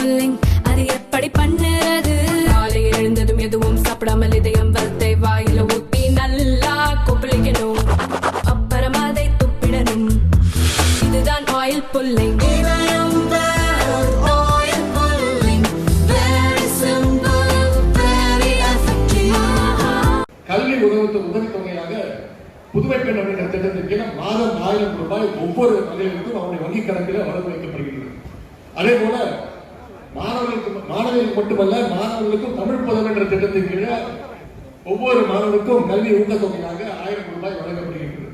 Pulling அது எப்படி பண்ணுறது? காலை எழுந்ததும் எதுவும் சாப்பிடாமல் இதயம் வளத்தை வாயில ஊட்டி நல்லா கொப்பளிக்கணும். அப்புறம் அதை துப்பிடணும். இதுதான் ஆயில் புல்லிங் கல்வி பெண் அப்படின்ற திட்டத்தின் கீழே மாதம் ஆயிரம் ரூபாய் ஒவ்வொரு மகளிருக்கும் அவருடைய வங்கிக் கணக்கில் வரவு வைக்கப்படுகின்றன அதே போல மாணவர்களுக்கு மாணவர்களுக்கு மட்டுமல்ல மாணவர்களுக்கும் தமிழ் புதம் என்ற திட்டத்தின் கீழே ஒவ்வொரு மாணவருக்கும் கல்வி ஊக்கத்தொகையாக ஆயிரம் ரூபாய் வழங்கப்படுகிறது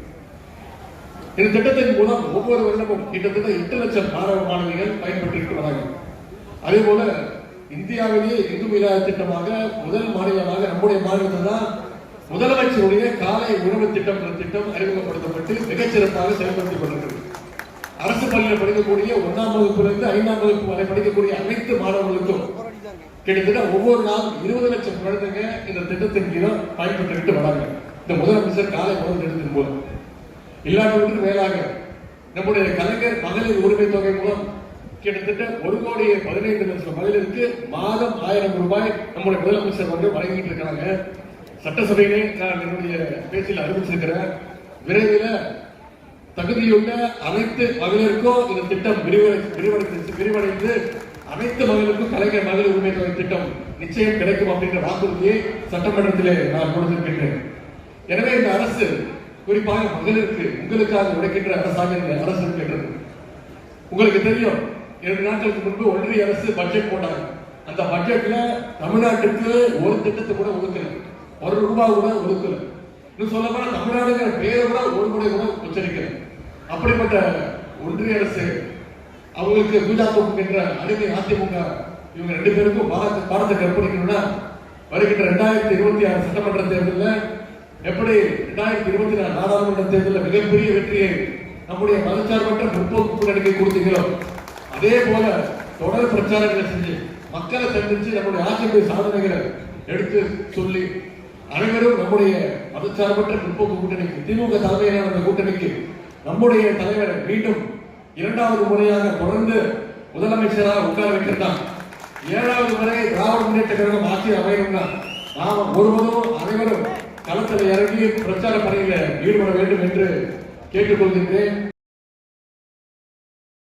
இந்த திட்டத்தின் மூலம் ஒவ்வொரு வருடமும் கிட்டத்தட்ட எட்டு லட்சம் மாணவ மாணவிகள் பயன்பெற்றிருக்கிறார்கள் வராங்க அதே போல இந்தியாவிலேயே இந்து இல்லாத திட்டமாக முதல் மாநிலமாக நம்முடைய மாநிலத்தில் தான் முதலமைச்சருடைய காலை உணவு திட்டம் என்ற திட்டம் அறிமுகப்படுத்தப்பட்டு மிகச்சிறப்பாக செயல்படுத்திக் கொண்டிருக்கிறது. அரசு பள்ளியில் படிக்கக்கூடிய ஒன்றாம் வகுப்பிலிருந்து ஐந்தாம் வகுப்பு வரை படிக்கக்கூடிய அனைத்து மாணவர்களுக்கும் கிட்டத்தட்ட ஒவ்வொரு நாளும் இருபது லட்சம் குழந்தைங்க இந்த திட்டத்தின் கீழ் பயன்பெற்றுக்கிட்டு வராங்க. இந்த முதலமைச்சர் காலை உணவு திட்டத்தின் மூலம் இல்லாதவற்றுக்கு மேலாக நம்முடைய கலைஞர் மகளிர் உரிமை தொகை மூலம் கிட்டத்தட்ட ஒரு கோடி பதினைந்து லட்சம் மகளிருக்கு மாதம் ஆயிரம் ரூபாய் நம்முடைய முதலமைச்சர் வந்து வழங்கிட்டு இருக்காங்க. சட்டசபையிலே நான் என்னுடைய பேச்சில் அறிவிச்சிருக்கிறேன். விரைவில் தகுதியுள்ள அனைத்து மகளிருக்கும் இந்த திட்டம் விரிவடை விரிவடைந்து விரிவடைந்து அனைத்து மகளிருக்கும் கலைஞர் மகளிர் உரிமை தொகை திட்டம் நிச்சயம் கிடைக்கும் அப்படின்ற வாக்குறுதியை சட்டமன்றத்திலே நான் கொடுத்திருக்கின்றேன். எனவே இந்த அரசு குறிப்பாக மகளிருக்கு உங்களுக்காக உழைக்கின்ற அரசாக இந்த அரசு இருக்கின்றது. உங்களுக்கு தெரியும் இரண்டு நாட்களுக்கு முன்பு ஒன்றிய அரசு பட்ஜெட் போட்டாங்க. அந்த பட்ஜெட்ல தமிழ்நாட்டுக்கு ஒரு திட்டத்தை கூட ஒதுக்கல. ஒரு ரூபாய் கூட ஒதுக்கல. இன்னும் சொல்ல போனா தமிழ்நாடுங்கிற பேர் கூட ஒரு முறை கூட உச்சரிக்கிறேன் அப்படிப்பட்ட ஒன்றிய அரசு அவங்களுக்கு பூஜாக்கும் என்ற அடிமை அதிமுக இவங்க ரெண்டு பேருக்கும் பாரத பாடத்தை கற்பணிக்கணும்னா வருகின்ற ரெண்டாயிரத்தி இருபத்தி ஆறு சட்டமன்ற தேர்தலில் எப்படி ரெண்டாயிரத்தி இருபத்தி நாலு நாடாளுமன்ற தேர்தலில் மிகப்பெரிய வெற்றியை நம்முடைய மதச்சார்பற்ற முற்போக்கு கூட்டணிக்கு கொடுத்தீங்களோ அதே போல தொடர் பிரச்சாரங்களை செஞ்சு மக்களை சந்திச்சு நம்முடைய ஆட்சியுடைய சாதனைகளை எடுத்து சொல்லி அனைவரும் நம்முடைய மதச்சார்பற்ற முற்போக்கு கூட்டணிக்கு திமுக தலைமையிலான அந்த கூட்டணிக்கு நம்முடைய தலைவரை மீண்டும் இரண்டாவது முறையாக தொடர்ந்து முதலமைச்சராக உட்கார வைத்திருந்தான் ஏழாவது முறை திராவிட முன்னேற்ற கழகம் ஆட்சி அமையணும்னா நாம் ஒருவரும் அனைவரும் களத்தில் இறங்கி பிரச்சார பணியில் ஈடுபட வேண்டும் என்று கேட்டுக்கொள்கின்றேன்.